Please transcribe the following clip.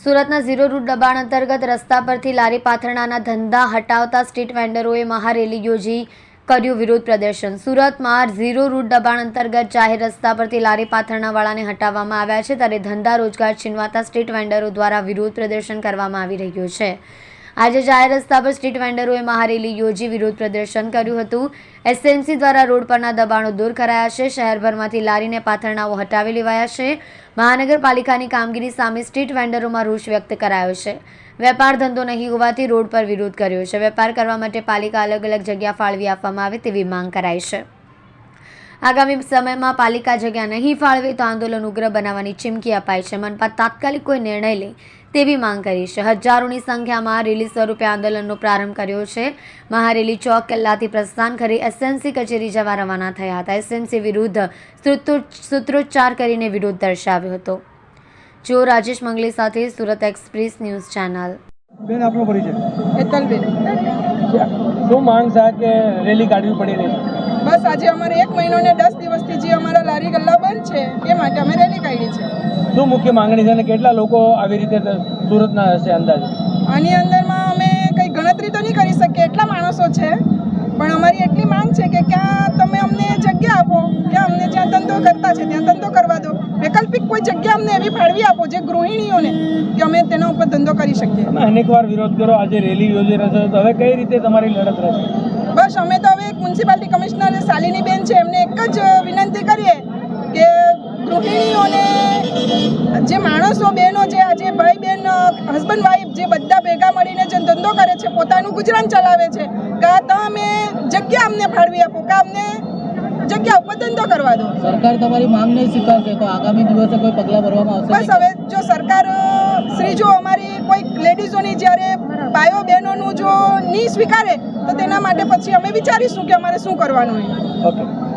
સુરતના zero route દબાણ અંતર્ગત રસ્તા પરથી લારી પાથરણાના ધંધા હટાવતા સ્ટ્રીટ વેન્ડરોએ મહારેલી યોજી કર્યું વિરોધ પ્રદર્શન. સુરતમાં ઝીરો રૂટ દબાણ અંતર્ગત જાહેર રસ્તા પરથી લારી પાથરણાવાળાને હટાવવામાં આવ્યા છે, ત્યારે ધંધા રોજગાર છીનવાતા સ્ટ્રીટ વેન્ડરો દ્વારા વિરોધ પ્રદર્શન કરવામાં આવી રહ્યું છે. આજે જાહેર રસ્તા પર સ્ટ્રીટ વેન્ડરોએ મહારેલી યોજી વિરોધ પ્રદર્શન કર્યું હતું. એસએમસી દ્વારા રોડ પરના દબાણો દૂર કરાયા છે. શહેરભરમાંથી લારીને પાથરણાઓ હટાવી લેવાયા છે. મહાનગરપાલિકાની કામગીરી સામે સ્ટ્રીટ વેન્ડરોમાં રોષ વ્યક્ત કરાયો છે. વેપાર ધંધો નહીં હોવાથી રોડ પર વિરોધ કર્યો છે. વેપાર કરવા માટે પાલિકા અલગ અલગ જગ્યા ફાળવી આપવામાં આવે તેવી માંગ કરાઈ છે. આગામી સમયમાં પાલિકા જગ્યા નહીં ફાળવે તો આંદોલન ઉગ્ર બનાવવાની ચીમકી અપાઈ છે. મનપા તાત્કાલિક કોઈ નિર્ણય લે તેવી માંગ કરી છે. હજારોની સંખ્યામાં રેલી સ્વરૂપે આંદોલનનો પ્રારંભ કર્યો છે. મહારેલી ચોક કિલ્લાથી પ્રસ્થાન કરી એસએમસી કચેરી જવા રવાના થયા હતા. એસએમસી વિરુદ્ધ સૂત્રોચ્ચાર કરીને વિરોધ દર્શાવ્યો હતો. જો રાજેશ મંગલી સાથે સુરત એક્સપ્રેસ ન્યૂઝ ચેનલ. બેન આપનો પરિચય. હેતલબેન. શું માંગ છે કે રેલી કાઢવી પડી રહી છે? બસ આજે અમારે એક મહિનો ને દસ દિવસથી જે અમારા લારી ગલ્લા બંધ છે એ માટે અમે રેલી કાઢી છે. શું મુખ્ય માંગણી છે અને કેટલા લોકો આવી રીતે સુરતના હશે અંદાજે? આની અંદરમાં અમે કંઈ ગણતરી તો નહીં કરી શકીએ એટલા માણસો છે. પણ અમારી એટલી માંગ છે કે ક્યાં તમે અમને જગ્યા આપો કે અમને જ્યાં ધંધો કરતા છે ત્યાં ધંધો કરવા દો. વૈકલ્પિક કોઈ જગ્યા અમને એવી ફાળવી આપો જે ગૃહિણીઓને કે અમે તેના ઉપર ધંધો કરી શકીએ. અનેક અનેકવાર વિરોધ કરો આજે રેલી યોજી રહ્યો છો તો હવે કઈ રીતે તમારી લડત રહેશે? બસ અમે તો હવે મ્યુનિસિપાલિટી કમિશનર શાલિનીબેન છે એમને એક જ વિનંતી કરીએ કે ગૃહિણીઓને જે માણસો બહેનો જે આજે ભાઈ બહેન હસબન્ડ વાઈફ જે બધા ભેગા મળીને જે ધંધો કરે છે પોતાનું ગુજરાન ચલાવે છે કે તમે જગ્યા અમને ફાળવી આપો કે અમને જગ્યા ઉપર ધંધો કરવા દો. સરકાર તમારી માંગ નહીં સ્વીકારશે તો આગામી દિવસે કોઈ પગલાં ભરવામાં આવશે બસ હવે જો સરકાર શ્રી જો અમારી લેડીઝોની જ્યારે ભાઈઓ બહેનોનું જો નહીં સ્વીકારે, તો તેના માટે પછી અમે વિચારીશું કે અમારે શું કરવાનું હોય. ઓકે